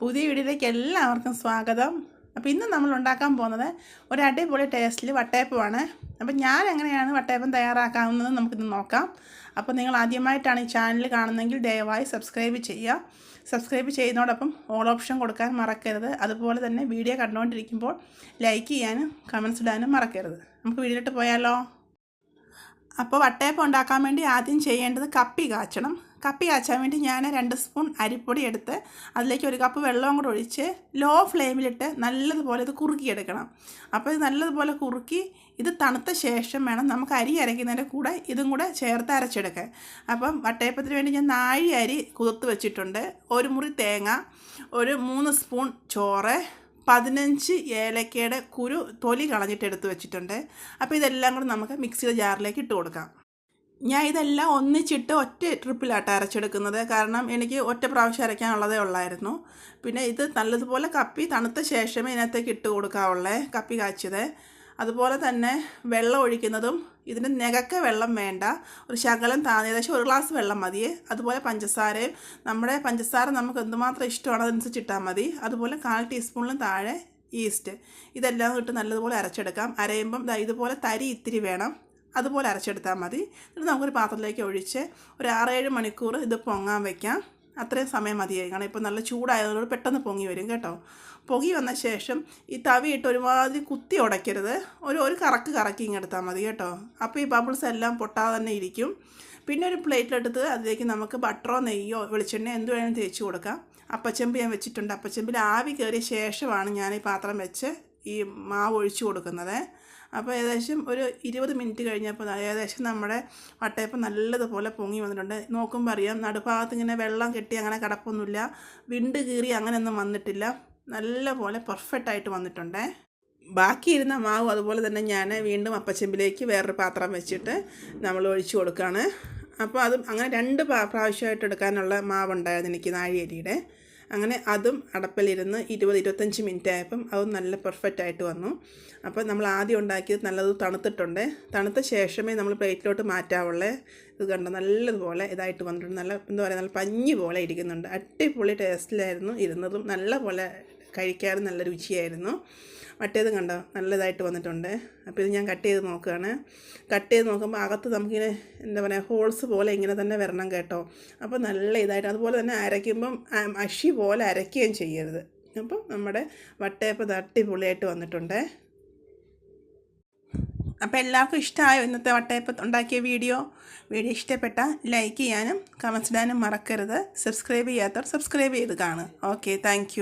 പുതിയ വീഡിയോയിലേക്ക് എല്ലാവർക്കും സ്വാഗതം. അപ്പോൾ ഇന്ന് നമ്മൾ ഉണ്ടാക്കാൻ പോകുന്നത് ഒരു അടിപൊളി ടേസ്റ്റിൽ വട്ടയപ്പമാണ്. അപ്പോൾ ഞാൻ എങ്ങനെയാണ് വട്ടയപ്പം തയ്യാറാക്കാവുന്നത് നമുക്കിന്ന് നോക്കാം. അപ്പോൾ നിങ്ങൾ ആദ്യമായിട്ടാണ് ഈ ചാനൽ കാണുന്നതെങ്കിൽ ദയവായി സബ്സ്ക്രൈബ് ചെയ്യുക. സബ്സ്ക്രൈബ് ചെയ്യുന്നതോടൊപ്പം ഓൾ ഓപ്ഷൻ കൊടുക്കാൻ മറക്കരുത്. അതുപോലെ തന്നെ വീഡിയോ കണ്ടുകൊണ്ടിരിക്കുമ്പോൾ ലൈക്ക് ചെയ്യാനും കമൻസ് ഇടാനും മറക്കരുത്. നമുക്ക് വീഡിയോയിലോട്ട് പോയാലോ? അപ്പോൾ വട്ടയപ്പം ഉണ്ടാക്കാൻ വേണ്ടി ആദ്യം ചെയ്യേണ്ടത് കപ്പി കാച്ചണം. കപ്പി കാച്ചാൻ വേണ്ടി ഞാൻ രണ്ട് സ്പൂൺ അരിപ്പൊടി എടുത്ത് അതിലേക്ക് ഒരു കപ്പ് വെള്ളവും കൂടെ ഒഴിച്ച് ലോ ഫ്ലെയിമിലിട്ട് നല്ലതുപോലെ ഇത് കുറുക്കിയെടുക്കണം. അപ്പോൾ ഇത് നല്ലതുപോലെ കുറുക്കി ഇത് തണുത്ത ശേഷം വേണം നമുക്ക് അരി അരയ്ക്കുന്നതിന്റെ കൂടെ ഇതും കൂടെ ചേർത്ത് അരച്ചെടുക്കാൻ. അപ്പം വട്ടയപ്പത്തിന് വേണ്ടി ഞാൻ നാഴി അരി കുതിർത്ത് വെച്ചിട്ടുണ്ട്. ഒരു മുറി തേങ്ങ ഒരു മൂന്ന് സ്പൂൺ ചോറ് പതിനഞ്ച് ഏലക്കയുടെ കുരു തൊലി കളഞ്ഞിട്ട് എടുത്ത് വെച്ചിട്ടുണ്ട്. അപ്പോൾ ഇതെല്ലാം കൂടെ നമുക്ക് മിക്സിയുടെ ജാറിലേക്ക് ഇട്ട് കൊടുക്കാം. ഞാൻ ഇതെല്ലാം ഒന്നിച്ചിട്ട് ഒറ്റ ട്രിപ്പിലാട്ട് അരച്ചെടുക്കുന്നത്. കാരണം എനിക്ക് ഒറ്റ പ്രാവശ്യം അരയ്ക്കാനുള്ളതേ ഉള്ളായിരുന്നു. പിന്നെ ഇത് നല്ലതുപോലെ കപ്പി തണുത്ത ശേഷമേ ഇതിനകത്തേക്ക് ഇട്ട് കൊടുക്കാവുള്ളേ കപ്പി കാച്ചിയത്. അതുപോലെ തന്നെ വെള്ളം ഒഴിക്കുന്നതും ഇതിന് നികക്ക വെള്ളം വേണ്ട. ഒരു ശകലം താന്ന് ഏകദേശം ഒരു ഗ്ലാസ് വെള്ളം മതി. അതുപോലെ പഞ്ചസാരയും നമ്മുടെ പഞ്ചസാര നമുക്ക് എന്തുമാത്രം ഇഷ്ടമാണോ അതനുസരിച്ച് ഇട്ടാൽ മതി. അതുപോലെ കാൽ ടീസ്പൂണിലും താഴെ ഈസ്റ്റ് ഇതെല്ലാം ഇട്ട് നല്ലതുപോലെ അരച്ചെടുക്കാം. അരയുമ്പം ഇതുപോലെ തരി ഇത്തിരി വേണം. അതുപോലെ അരച്ചെടുത്താൽ മതി. എന്നിട്ട് നമുക്കൊരു പാത്രത്തിലേക്ക് ഒഴിച്ച് ഒരു ആറേഴ് മണിക്കൂർ ഇത് പൊങ്ങാൻ വയ്ക്കാം അത്രയും സമയം മതിയായി. കാരണം ഇപ്പോൾ നല്ല ചൂടായതുകൊണ്ട് പെട്ടെന്ന് പൊങ്ങി വരും കേട്ടോ. പൊങ്ങി വന്ന ശേഷം ഈ തവിയിട്ട് ഒരുമാതിരി കുത്തി ഉടയ്ക്കരുത്. ഒരു ഒരു കറക്ക് കറക്കി ഇങ്ങെടുത്താൽ മതി കേട്ടോ. അപ്പോൾ ഈ ബബിൾസ് എല്ലാം പൊട്ടാതെ തന്നെ ഇരിക്കും. പിന്നെ ഒരു പ്ലേറ്റിലെടുത്ത് അതിലേക്ക് നമുക്ക് ബട്ടറോ നെയ്യോ വെളിച്ചെണ്ണയോ എന്ത് വേണമെങ്കിലും തേച്ച് കൊടുക്കാം. അപ്പച്ചെമ്പ് ഞാൻ വെച്ചിട്ടുണ്ട്. അപ്പച്ചെമ്പിൽ ആവി കയറിയ ശേഷമാണ് ഞാൻ ഈ പാത്രം വെച്ച് ഈ മാവ് ഒഴിച്ച് കൊടുക്കുന്നത്. അപ്പോൾ ഏകദേശം ഒരു ഇരുപത് മിനിറ്റ് കഴിഞ്ഞപ്പോൾ ഏകദേശം നമ്മുടെ വട്ടയപ്പം നല്ലതുപോലെ പൊങ്ങി വന്നിട്ടുണ്ട്. നോക്കുമ്പോൾ അറിയാം നടുഭാഗത്ത് ഇങ്ങനെ വെള്ളം കെട്ടി അങ്ങനെ കിടപ്പൊന്നുമില്ല. വിണ്ട് കീറി അങ്ങനെയൊന്നും വന്നിട്ടില്ല. നല്ലപോലെ വന്നിട്ടുണ്ട്. ബാക്കി ഇരുന്ന മാവ് അതുപോലെ തന്നെ ഞാൻ വീണ്ടും അപ്പച്ചെമ്പിലേക്ക് വേറൊരു പാത്രം വെച്ചിട്ട് നമ്മൾ ഒഴിച്ചു കൊടുക്കുകയാണ്. അപ്പോൾ അതും അങ്ങനെ രണ്ട് പ്രാവശ്യമായിട്ട് എടുക്കാനുള്ള മാവുണ്ടായിരുന്നു എനിക്ക് നാഴിയരിയുടെ അങ്ങനെ അതും അടപ്പിലിരുന്ന് ഇരുപത് ഇരുപത്തഞ്ച് മിനിറ്റ് ആയപ്പം അതും നല്ല പെർഫെക്റ്റ് ആയിട്ട് വന്നു. അപ്പോൾ നമ്മൾ ആദ്യം ഉണ്ടാക്കിയത് നല്ലത് തണുത്തിട്ടുണ്ട്. തണുത്ത ശേഷമേ നമ്മൾ പ്ലേറ്റിലോട്ട് മാറ്റാവുള്ളേ. ഇത് കണ്ടോ? നല്ലതുപോലെ ഇതായിട്ട് വന്നിട്ടുണ്ട്. നല്ല എന്താ പറയുക നല്ല പഞ്ഞി പോലെ ഇരിക്കുന്നുണ്ട്. അടിപൊളി ടേസ്റ്റിലായിരുന്നു ഇരുന്നതും. നല്ല പോലെ കഴിക്കാനും നല്ല രുചിയായിരുന്നു. മറ്റേത് കണ്ടോ? നല്ലതായിട്ട് വന്നിട്ടുണ്ട്. അപ്പോൾ ഇത് ഞാൻ കട്ട് ചെയ്ത് നോക്കുകയാണ്. കട്ട് ചെയ്ത് നോക്കുമ്പോൾ അകത്ത് നമുക്കിങ്ങനെ എന്താ പറയുക ഹോൾസ് പോലെ ഇങ്ങനെ തന്നെ വരണം കേട്ടോ. അപ്പോൾ നല്ല ഇതായിട്ട് അതുപോലെ തന്നെ അരയ്ക്കുമ്പം അഷി പോലെ അരയ്ക്കുകയും ചെയ്യരുത്. അപ്പോൾ നമ്മുടെ വട്ടയപ്പം അടിപൊളിയായിട്ട് വന്നിട്ടുണ്ട്. അപ്പോൾ എല്ലാവർക്കും ഇഷ്ടമായോ ഇന്നത്തെ വട്ടയപ്പം ഉണ്ടാക്കിയ വീഡിയോ? വീഡിയോ ഇഷ്ടപ്പെട്ട ലൈക്ക് ചെയ്യാനും കമൻസ് ഇടാനും മറക്കരുത്. സബ്സ്ക്രൈബ് ചെയ്യാത്തവർ സബ്സ്ക്രൈബ് ചെയ്ത് കാണുക. Okay thank